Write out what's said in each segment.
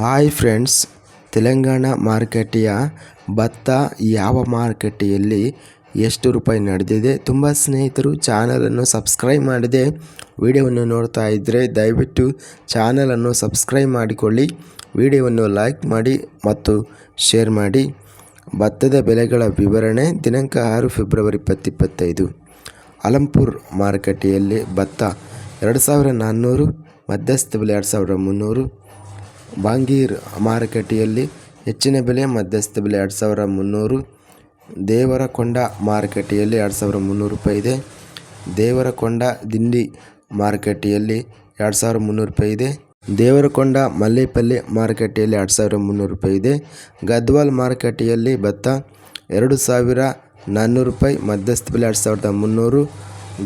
Hi friends, Telangana ಮಾರುಕಟ್ಟೆಯ ಭತ್ತ ಯಾವ ಮಾರುಕಟ್ಟೆಯಲ್ಲಿ ಎಷ್ಟು ರೂಪಾಯಿ ನಡೆದಿದೆ ತುಂಬ ಸ್ನೇಹಿತರು ಚಾನಲನ್ನು ಸಬ್ಸ್ಕ್ರೈಬ್ ಮಾಡಿದೆ ವಿಡಿಯೋವನ್ನು ನೋಡ್ತಾ ಇದ್ದರೆ ದಯವಿಟ್ಟು ಚಾನಲನ್ನು ಸಬ್ಸ್ಕ್ರೈಬ್ ಮಾಡಿಕೊಳ್ಳಿ, ವಿಡಿಯೋವನ್ನು ಲೈಕ್ ಮಾಡಿ ಮತ್ತು ಶೇರ್ ಮಾಡಿ. ಭತ್ತದ ಬೆಲೆಗಳ ವಿವರಣೆ ದಿನಾಂಕ ಆರು ಫೆಬ್ರವರಿ ಇಪ್ಪತ್ತಿಪ್ಪತ್ತೈದು ಅಲಂಪುರ್ ಮಾರುಕಟ್ಟೆಯಲ್ಲಿ ಭತ್ತ ಎರಡು ಸಾವಿರ ನಾನ್ನೂರು ಮಧ್ಯಸ್ಥ ಬೆಲೆ ಎರಡು ಸಾವಿರ ಮುನ್ನೂರು ಬಾಂಗೀರ್ ಮಾರುಕಟ್ಟೆಯಲ್ಲಿ ಹೆಚ್ಚಿನ ಬೆಲೆ, ಮಧ್ಯಸ್ಥ ಬೆಲೆ ಎರಡು ಸಾವಿರ ಮುನ್ನೂರು. ದೇವರಕೊಂಡ ಮಾರುಕಟ್ಟೆಯಲ್ಲಿ ಎರಡು ಸಾವಿರ ಮುನ್ನೂರು ರೂಪಾಯಿ ಇದೆ. ದೇವರಕೊಂಡ ದಿಂಡಿ ಮಾರುಕಟ್ಟೆಯಲ್ಲಿ ಎರಡು ಸಾವಿರ ಮುನ್ನೂರು ರೂಪಾಯಿ ಇದೆ. ದೇವರಕೊಂಡ ಮಲ್ಲೇಪಲ್ಲಿ ಮಾರುಕಟ್ಟೆಯಲ್ಲಿ ಎರಡು ಸಾವಿರ ಮುನ್ನೂರು ರೂಪಾಯಿ ಇದೆ. ಗದ್ವಾಲ್ ಮಾರುಕಟ್ಟೆಯಲ್ಲಿ ಭತ್ತ ಎರಡು ಸಾವಿರ ನಾನ್ನೂರು ರೂಪಾಯಿ, ಮಧ್ಯಸ್ಥ ಬೆಲೆ ಎರಡು ಸಾವಿರದ ಮುನ್ನೂರು.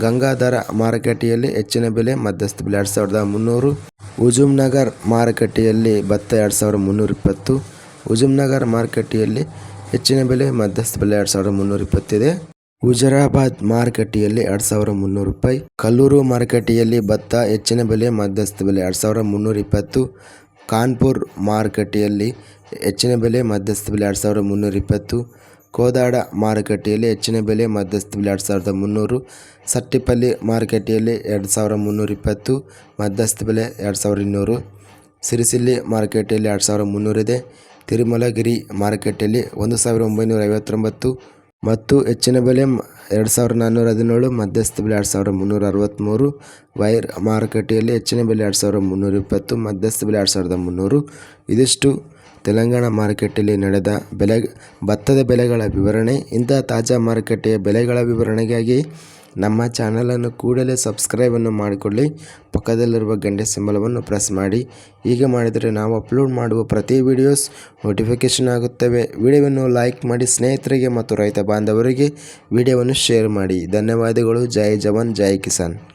ಗಂಗಾಧರ ಮಾರುಕಟ್ಟೆಯಲ್ಲಿ ಹೆಚ್ಚಿನ ಬೆಲೆ, ಮಧ್ಯಸ್ಥ ಬೆಲೆ ಎರಡು ಸಾವಿರದ ಮುನ್ನೂರು. ಹುಜುಮ್ ನಗರ್ ಮಾರುಕಟ್ಟೆಯಲ್ಲಿ ಭತ್ತ ಎರಡು ಸಾವಿರದ ಮುನ್ನೂರ ಇಪ್ಪತ್ತು, ಉಜುಮ್ನಗರ್ ಮಾರುಕಟ್ಟೆಯಲ್ಲಿ ಹೆಚ್ಚಿನ ಬೆಲೆ ಮಧ್ಯಸ್ಥ ಬೆಲೆ ಎರಡು ಸಾವಿರದ ಮುನ್ನೂರ ಇಪ್ಪತ್ತಿದೆ. ಹುಜರಾಬಾದ್ ಮಾರುಕಟ್ಟೆಯಲ್ಲಿ ಎರಡು ಸಾವಿರ ಮುನ್ನೂರು ರೂಪಾಯಿ, ಕಲ್ಲೂರು ಮಾರುಕಟ್ಟೆಯಲ್ಲಿ ಭತ್ತ ಹೆಚ್ಚಿನ ಬೆಲೆ ಮಧ್ಯಸ್ಥ ಬೆಲೆ ಎರಡು ಸಾವಿರ ಮುನ್ನೂರ ಇಪ್ಪತ್ತು, ಕಾನ್ಪುರ್ ಮಾರುಕಟ್ಟೆಯಲ್ಲಿ ಹೆಚ್ಚಿನ ಬೆಲೆ ಮಧ್ಯಸ್ಥ ಬೆಲೆ ಎರಡು ಸಾವಿರ ಮುನ್ನೂರ ಇಪ್ಪತ್ತು ಕೋದಾಡ ಮಾರುಕಟ್ಟೆಯಲ್ಲಿ ಹೆಚ್ಚಿನ ಬೆಲೆ ಮಧ್ಯಸ್ಥ ಬೆಲೆ ಎರಡು ಸಾವಿರದ ಮುನ್ನೂರು, ಸಟ್ಟಿಪಲ್ಲಿ ಮಾರುಕಟ್ಟೆಯಲ್ಲಿ ಎರಡು ಸಾವಿರ ಮುನ್ನೂರ ಇಪ್ಪತ್ತು, ಮಧ್ಯಸ್ಥ ಬೆಲೆ ಎರಡು ಸಾವಿರ ಇನ್ನೂರು, ಸಿರಿಸಿಲ್ಲಿ ಮಾರುಕಟ್ಟೆಯಲ್ಲಿ ಎರಡು ಸಾವಿರ ಮುನ್ನೂರಿದೆ ತಿರುಮಲಗಿರಿ ಮಾರುಕಟ್ಟೆಯಲ್ಲಿ ಒಂದು ಸಾವಿರ ಒಂಬೈನೂರ ಐವತ್ತೊಂಬತ್ತು ಮತ್ತು ಹೆಚ್ಚಿನ ಬೆಲೆ ಎರಡು ಸಾವಿರ ನಾನ್ನೂರ ಹದಿನೇಳು, ಮಧ್ಯಸ್ಥ ಬೆಲೆ ಎರಡು ಸಾವಿರ ಮುನ್ನೂರ ಅರವತ್ತ್ಮೂರು, ವೈರ್ ಮಾರುಕಟ್ಟೆಯಲ್ಲಿ ಹೆಚ್ಚಿನ ಬೆಲೆ ಎರಡು ಸಾವಿರ ಮುನ್ನೂರ ಇಪ್ಪತ್ತು, ಮಧ್ಯಸ್ಥ ಬೆಲೆ ಎರಡು ಸಾವಿರದ ಮುನ್ನೂರು. ಇದಿಷ್ಟು. ತೆಲಂಗಾಣ ಮಾರುಕಟ್ಟೆಯಲ್ಲಿ ನಡೆದ ಬೆಲೆ, ಭತ್ತದ ಬೆಲೆಗಳ ವಿವರಣೆ, ಇಂತಹ ತಾಜಾ ಮಾರುಕಟ್ಟೆಯ ಬೆಲೆಗಳ ವಿವರಣೆಗಾಗಿ ನಮ್ಮ ಚಾನಲನ್ನು ಕೂಡಲೇ ಸಬ್ಸ್ಕ್ರೈಬನ್ನು ಮಾಡಿಕೊಳ್ಳಿ. ಪಕ್ಕದಲ್ಲಿರುವ ಗಂಟೆ ಸಿಂಬಲವನ್ನು ಪ್ರೆಸ್ ಮಾಡಿ. ಹೀಗೆ ಮಾಡಿದರೆ ನಾವು ಅಪ್ಲೋಡ್ ಮಾಡುವ ಪ್ರತಿ ವಿಡಿಯೋಸ್ ನೋಟಿಫಿಕೇಷನ್ ಆಗುತ್ತವೆ. ವಿಡಿಯೋವನ್ನು ಲೈಕ್ ಮಾಡಿ ಸ್ನೇಹಿತರಿಗೆ ಮತ್ತು ರೈತ ಬಾಂಧವರಿಗೆ ವಿಡಿಯೋವನ್ನು ಶೇರ್ ಮಾಡಿ. ಧನ್ಯವಾದಗಳು. ಜೈ ಜವಾನ್, ಜೈ ಕಿಸಾನ್.